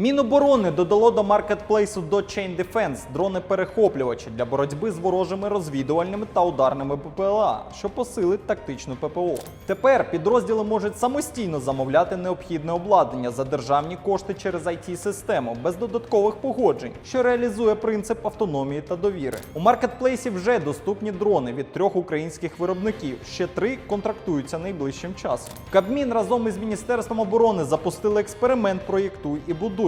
Міноборони додало до маркетплейсу Chain Defense дрони-перехоплювачі для боротьби з ворожими розвідувальними та ударними ППЛА, що посилить тактичну ППО. Тепер підрозділи можуть самостійно замовляти необхідне обладнання за державні кошти через it систему без додаткових погоджень, що реалізує принцип автономії та довіри. У маркетплейсі вже доступні дрони від трьох українських виробників. Ще три контрактуються найближчим часом. Кабмін разом із міністерством оборони запустили експеримент Проєктуй і будуй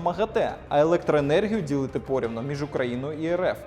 МАГАТЕ, а електроенергію ділити порівно між Україною і РФ.